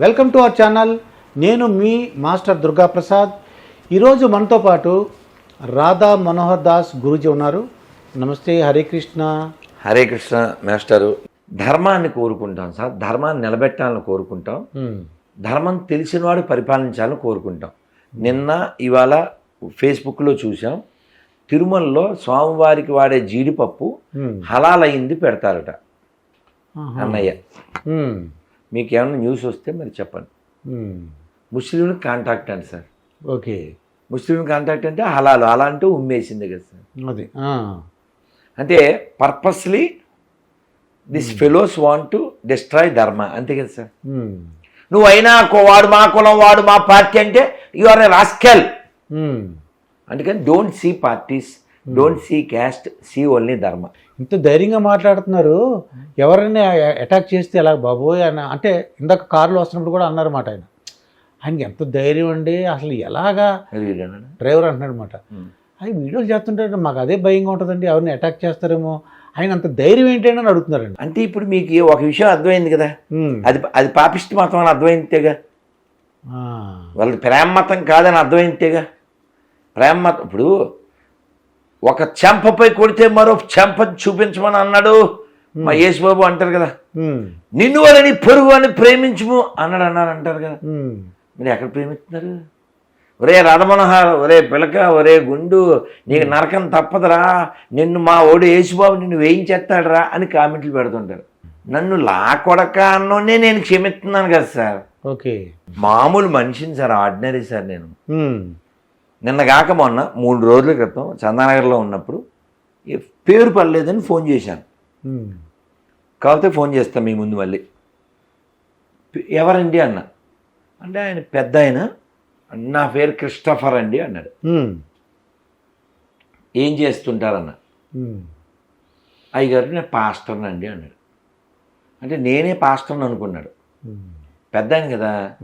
Welcome to our channel. నేను మీ master Durga Prasad ఈరోజు మనతో పాటు రాధా మనోహర్ దాస్ గురూజీ ఉన్నారు. నమస్తే హరే కృష్ణ. హరే కృష్ణ మాస్టరు. ధర్మాన్ని కోరుకుంటాం సార్. ధర్మాన్ని నిలబెట్టాలని కోరుకుంటాం. ధర్మం తెలిసినవాడు పరిపాలించాలని కోరుకుంటాం. నిన్న ఇవాళ ఫేస్బుక్లో చూసాం తిరుమలలో స్వామివారికి వాడే జీడిపప్పు. హలాలయ్యింది పెడతారట. అన్నయ్య. మీకు ఏమైనా న్యూస్ వస్తే మరి చెప్పండి మ్మ్. ముస్లింలు కాంటాక్ట్ అండి సార్ ఓకే ముస్లిం కాంటాక్ట్ అంటే హలాలు అలా అంటూ ఉమ్మేసింది కదా సార్ అది. అంటే purposely this fellows want to destroy dharma అంతే కదా సార్. నువ్వు అయినా వాడు మా కులం వాడు మా పార్టీ అంటే యు ఆర్ ఎ రాస్కెల్. అందుకని don't see parties don't see caste see only dharma. ఇంత ధైర్యంగా మాట్లాడుతున్నారు. ఎవరైనా అటాక్ చేస్తే ఎలా బాబోయ్ అని అంటే ఇందాక కారులో వస్తున్నప్పుడు కూడా అన్నారన్నమాట ఆయన. ఆయనకి ఎంత ధైర్యం అండి అసలు ఎలాగా? డ్రైవర్ అంటున్నాడు అనమాట ఉమ్. అది వీడియోలు చేస్తుంటే మాకు అదే భయంగా ఉంటుందండి ఎవరిని అటాక్ చేస్తారేమో. ఆయన అంత ధైర్యం ఏంటండి అని అడుగుతున్నారండి. అంటే ఇప్పుడు మీకు ఒక విషయం అర్థమైంది కదా. అది అది పాపిస్ట్ మతం అని అర్థమైందిగా. వాళ్ళది ప్రేమ మతం కాదని అర్థమైందిగా. ప్రేమ మతం ఇప్పుడు ఒక చెంపపై కొడితే మరో చెంప చూపించమని అన్నాడు. మా యేసుబాబు అంటారు కదా. నిన్ను వాళ్ళని పొరుగు అని ప్రేమించుము అన్నాడు అన్నారు అంటారు కదా. మీరు ఎక్కడ ప్రేమిస్తున్నారు? ఒరే రథమనోహర్ ఒరే పిలక ఒరే గుండు నీకు నరకం తప్పదురా నిన్ను మా ఓడు యేసుబాబు నిన్ను వేయించేస్తాడురా అని కామెంట్లు పెడుతుంటారు. నన్ను లా కొడక అన్నోనే నేను క్షమిస్తున్నాను కదా సార్. ఓకే. మామూలు మనిషిని సార్ ఆర్డినరీ సార్ నేను. నిన్న కాక మొన్న మూడు రోజుల క్రితం చందానగర్లో ఉన్నప్పుడు పేరు పర్లేదని ఫోన్ చేశాను. కాకపోతే ఫోన్ చేస్తాను మీ ముందు మళ్ళీ. "పి- ఎవరండి అన్న? అంటే ఆయన పెద్ద ఆయన. నా పేరు క్రిస్టఫర్ అండి అన్నాడు. ఏం చేస్తుంటారన్న. అయ్యగారు నేను పాస్టర్ని అండి అన్నాడు. అంటే నేనే పాస్టర్ని అనుకున్నాడు. ఉమ్. పెద్ద ఆయన కదా.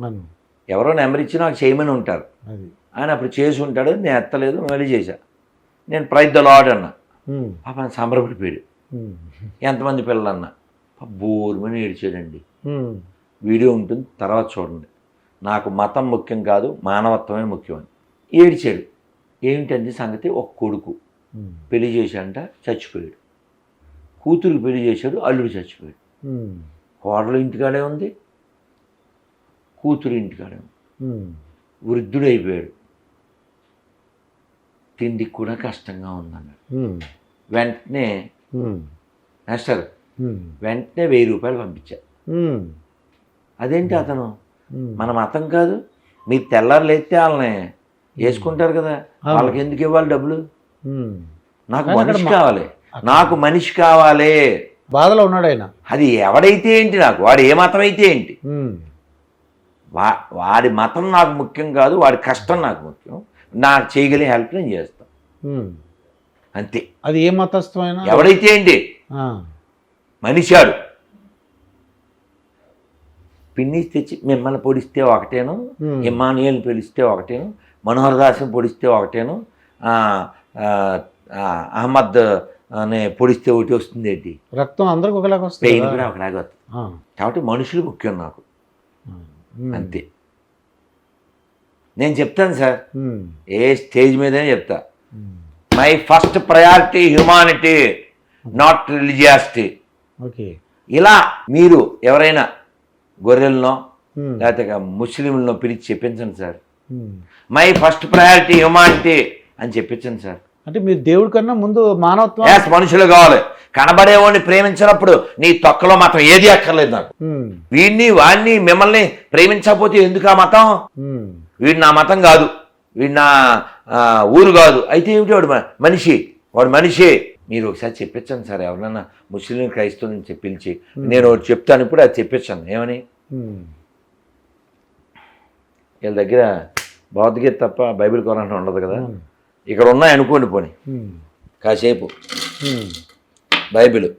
ఎవరో నెంబర్ ఇచ్చి నాకు చేయమని ఉంటారు. ఆయన అప్పుడు చేసి ఉంటాడు నేను ఎత్తలేదు మళ్ళీ చేశా. నేను ప్రైజ్ ద లాడ్ అన్న. పాప సంబరపడిపోయాడు. ఎంతమంది పిల్లలన్న. బోరుమని ఏడ్చాడండి. వీడియో ఉంటుంది తర్వాత చూడండి. నాకు మతం ముఖ్యం కాదు మానవత్వమే ముఖ్యం అని. ఏడ్చాడు. ఏమిటండి సంగతి? ఒక కొడుకు. పెళ్ళి చేశాడంట చచ్చిపోయాడు. కూతురికి పెళ్ళి చేశాడు అల్లుడు చచ్చిపోయాడు. కోడలు ఇంటికాడే ఉంది కూతురు ఇంటికాడే. వృద్ధుడైపోయాడు. తిండికి కూడా కష్టంగా ఉందన్నాడు. వెంటనే ఉమ్. వెంటనే వెయ్యి రూపాయలు పంపించా. ఉమ్. అదేంటి అతను. మన మతం కాదు. మీరు తెల్లారు లేస్తే వాళ్ళని వేసుకుంటారు కదా. వాళ్ళకి ఎందుకు ఇవ్వాలి డబ్బులు. నాకు మనిషి కావాలి. నాకు మనిషి కావాలి. బాధలో ఉన్నాడు ఆయన. అది ఎవడైతే ఏంటి నాకు? వాడు ఏ మతం అయితే ఏంటి. వా వాడి మతం నాకు ముఖ్యం కాదు వాడి కష్టం నాకు ముఖ్యం నాకు చేయగలిగే హెల్ప్ నేను చేస్తాను. అంతే అది ఏ మతస్థమైన ఎవడైతే ఏంటి మనిషాడు పిన్ని తెచ్చి మిమ్మల్ని పొడిస్తే ఒకటేను. ఇమానుయల్ని పిలిస్తే ఒకటేను మనోహర్ దాస్ని పొడిస్తే ఒకటేను అహ్మద్ అనే పొడిస్తే ఒకటి వస్తుంది ఏంటి రక్తం అందరికి ఒకలాగా వస్తుంది పెయిన్? కూడా ఒకలాగా వస్తుంది. కాబట్టి మనుషులు ముఖ్యం నాకు. అంతే. నేను చెప్తాను సార్. ఉమ్. ఏ స్టేజ్ మీదనే చెప్తా. ఉమ్. My first priority humanity not religiosity. Okay. ఇలా మీరు ఎవరైనా గొర్రెలనో. లేకపోతే ముస్లింలను పిలిచి చెప్పించండి sir. My first priority humanity అని చెప్పించండి సార్. అంటే మీరు దేవుడి కన్నా ముందు మానవత్వం మనుషులు కావాలి. కనబడేవాడిని ప్రేమించినప్పుడు నీ తొక్కలో మతం ఏది అక్కర్లేదు నాకు. వీడిని వాడిని మిమ్మల్ని ప్రేమించకపోతే ఎందుకు ఆ మతం. వీడు నా మతం కాదు. వీడు నా ఊరు కాదు. అయితే ఏమిటి వాడు మనిషి? వాడు మనిషి. మీరు ఒకసారి చెప్పించండి సార్ ఎవరన్నా ముస్లిం క్రైస్తవుని చెప్పి పిలిచి. నేను ఒకటి చెప్తాను ఇప్పుడు అది చెప్పించాను ఏమని. వీళ్ళ దగ్గర భగవద్గీత తప్ప బైబిల్ కొరాన్ ఉండదు కదా. ఇక్కడ ఉన్నాయి అనుకోండి పోని. కాసేపు. బైబిల్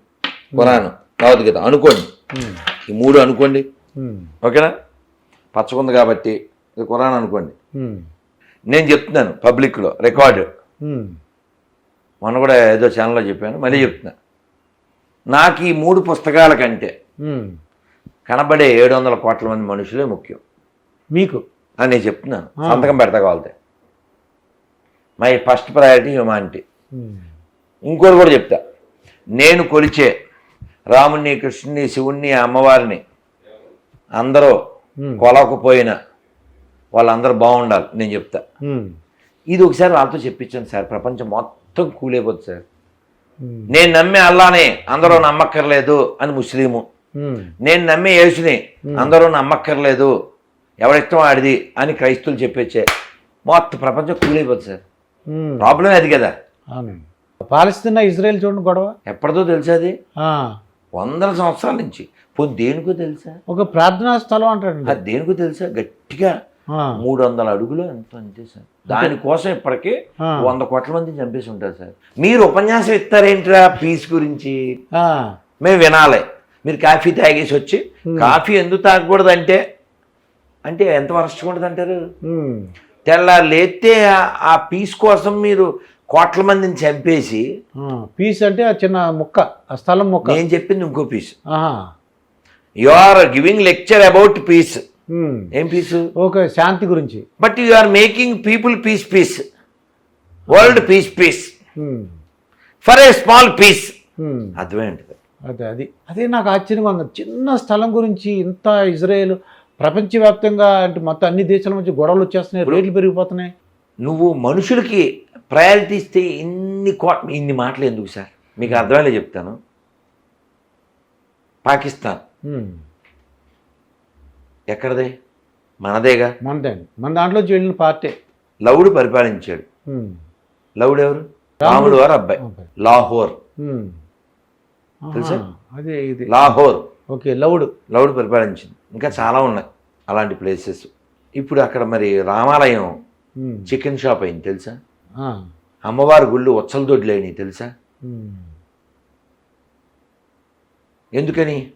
ఖురాన్ భగవద్గీత అనుకోండి. ఈ మూడు అనుకోండి. ఓకేనా? పచ్చకుంది కాబట్టి ఇది ఖురాన్ అనుకోండి. నేను చెప్తున్నాను పబ్లిక్లో రికార్డు. మొన్న కూడా ఏదో ఛానల్లో చెప్పాను మళ్ళీ చెప్తున్నా. నాకు ఈ మూడు పుస్తకాల కంటే. కనబడే ఏడు వందల కోట్ల మంది మనుషులే ముఖ్యం. మీకు? అని నేను చెప్తున్నాను. సంతకం పెడతా కావాలితే. My first priority humanity. ఇంకోటి కూడా చెప్తా. నేను కొలిచే రాముణ్ణి కృష్ణుని శివుణ్ణి అమ్మవారిని అందరూ ఉమ్. కొలకపోయిన వాళ్ళందరూ బాగుండాలి నేను చెప్తా. ఇది ఒకసారి వాళ్ళతో చెప్పించాను సార్ ప్రపంచం మొత్తం కూలైపోతుంది సార్. నేను నమ్మే అల్లానే అందరూ నమ్మక్కర్లేదు అని ముస్లిము. నేను నమ్మే యేసుని అందరూ నమ్మక్కర్లేదు ఎవరిష్టం ఆడిది అని క్రైస్తువులు చెప్పేచ్చే మొత్తం ప్రపంచం కూలైపోతుంది సార్ ఉమ్. ప్రాబ్లం అది కదా పాలస్తీనా ఇజ్రాయెల్ చూడండి గొడవ. ఎప్పటిదో తెలుసా అది. వందల సంవత్సరాల నుంచి. పోనీ దేనికో తెలుసా? ఒక ప్రార్థనా స్థలం అంటారండి అది దేనికో తెలుసా? గట్టిగా. మూడు వందల అడుగులు ఎంత అంతే. సార్ దానికోసం ఇప్పటికీ. వంద కోట్ల మందిని చంపేసి ఉంటారు సార్. మీరు ఉపన్యాసం ఇస్తారేంట్రా పీస్ గురించి. మేము వినాలి. మీరు కాఫీ తాగేసి వచ్చి కాఫీ ఎందుకు తాగకూడదు అంటే అంటే ఎంత వరస్ట్ ఉంటుంది అంటారు. తెల్లారు లేస్తే ఆ- ఆ పీస్ కోసం మీరు కోట్ల మందిని చంపేసి. పీస్ అంటే ఆ చిన్న ముక్క ఆ స్థలం ముక్క. నేను చెప్పింది ఇంకో piece. You are giving lecture about peace. ఏం పీసు? ఓకే శాంతి గురించి. But you are making people piece piece world peace piece. For a small piece ఉంటుంది అదే అది. అదే నాకు ఆశ్చర్యంగా ఉంది. చిన్న స్థలం గురించి ఇంత ఇజ్రాయెల్ ప్రపంచవ్యాప్తంగా అంటే మొత్తం అన్ని దేశాల మధ్య గొడవలు వచ్చేస్తున్నాయి రేట్లు పెరిగిపోతున్నాయి. నువ్వు మనుషులకి ప్రయారిటీ ఇస్తే ఇన్ని కో ఇన్ని మాటలు ఎందుకు సార్? మీకు అర్థమయ్యేలా చెప్తాను? పాకిస్తాన్. ఎక్కడదే? మనదేగా? మనదండి మన దాంట్లోంచి వెళ్ళిన పార్టీ. లవుడు పరిపాలించాడు. లవుడు ఎవరు? రాముడు. వారు అబ్బాయి. లాహోర్. తెలుసా? అదే ఇది. లాహోర్. ఓకే లవుడు లవుడు పరిపాలించింది. ఇంకా చాలా ఉన్నాయి అలాంటి ప్లేసెస్. ఇప్పుడు అక్కడ మరి రామాలయం. చికెన్ షాప్ అయింది తెలుసా? ఆ. అమ్మవారి గుళ్ళు ఒచ్చల దొడ్లు అయినాయి తెలుసా? ఉమ్. ఎందుకని?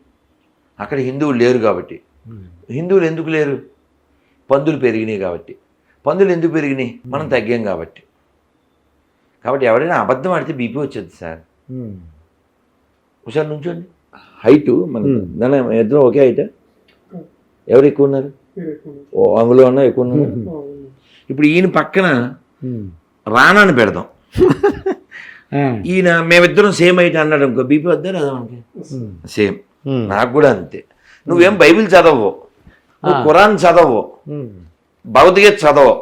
అక్కడ హిందువులు లేరు కాబట్టి. ఉమ్. హిందువులు ఎందుకు లేరు? పందులు పెరిగినాయి కాబట్టి. పందులు ఎందుకు పెరిగినాయి? మనం తగ్గాం కాబట్టి. కాబట్టి ఎవరైనా అబద్ధం ఆడితే బీపీ వచ్చేది సార్. ఒకసారి నుంచోండి. హైటు మన దాని ఇద్దరు ఒకే హైట్ ఎవరు ఎక్కువ ఉన్నారు? ఓ అందులో ఉన్నా ఎక్కువ ఉన్నారు? ఇప్పుడు ఈయన పక్కన. రానాని పెడదాం. ఈయన మేమిద్దరం సేమ్ హైట్ అన్నాడు అనుకో బీపీ వద్దా రాదా మనకి. సేమ్. నాకు కూడా అంతే నువ్వేం బైబిల్ చదవవు నువ్వు. ఖురాన్ చదవవు. భగవద్గీత చదవవు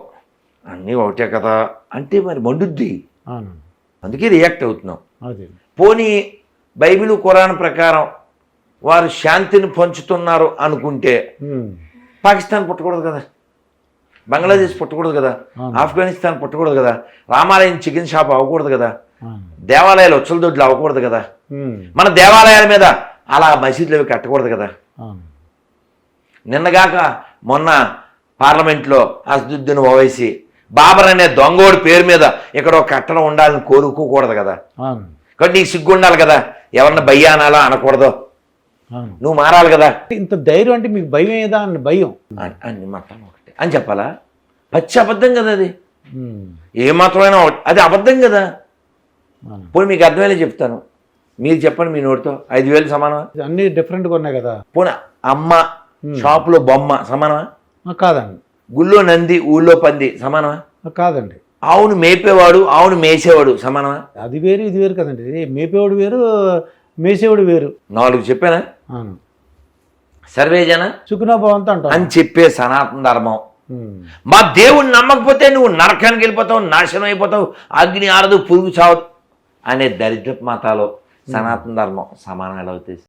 అన్నీ ఒకటే కదా అంటే మరి మండుద్ది అందుకే రియాక్ట్ అవుతున్నాం పోనీ బైబిల్ ఖురాన్ ప్రకారం వారు శాంతిని పంచుతున్నారు అనుకుంటే. పాకిస్తాన్ పుట్టకూడదు కదా బంగ్లాదేశ్ పుట్టకూడదు కదా. ఆఫ్ఘనిస్తాన్ పుట్టకూడదు కదా రామాలయం చికెన్ షాప్ అవ్వకూడదు కదా. దేవాలయాలు ఉచ్చల దొడ్లు అవ్వకూడదు కదా. మన దేవాలయాల మీద అలా మసీదులు అవి కట్టకూడదు కదా. నిన్నగాక మొన్న పార్లమెంట్లో అసదుద్దీన్ ఓవైసీ బాబర్ అనే దొంగోడి పేరు మీద ఇక్కడ ఒక కట్టడం ఉండాలని కోరుకోకూడదు కదా. కాబట్టి నీకు సిగ్గు ఉండాలి కదా ఎవరిని భయ్యా అనాలా అనకూడదు నువ్వు మారాలి కదా. ఇంత ధైర్యం అంటే మీకు భయం ఏదా అని భయం? అని- అని మాత్రం ఒకటి అని చెప్పాలా? పచ్చి అబద్ధం కదా అది. ఉమ్. ఏ మాత్రమైనా ఒకటి. అది అబద్ధం కదా. పోనీ మీకు అర్థమయ్యేలా చెప్తాను. మీరు చెప్పండి మీ నోటితో. ఐదు వేలు సమానమా? అన్నీ డిఫరెంట్గా ఉన్నాయి కదా. పోనీ అమ్మ షాపులో బొమ్మ సమానమా? కాదండి. గుళ్ళో నంది ఊళ్ళో పంది సమానమా? కాదండి. ఆవును మేపేవాడు ఆవును మేసేవాడు సమానమా? అది వేరు ఇది వేరు కదండి. మేపేవాడు వేరు మేసేవాడు వేరు. నాలుగు చెప్పానా? సర్వేజన సుఖనా భవంతో అంటాం అని చెప్పే సనాతన ధర్మం. మా దేవుణ్ణి నమ్మకపోతే నువ్వు నరకానికి వెళ్ళిపోతావు నాశనం అయిపోతావు అగ్ని ఆరదు పురుగు చావదు అనే దరిద్రపు మతాలు సనాతన ధర్మం సమానం ఎలా అవుతాయి.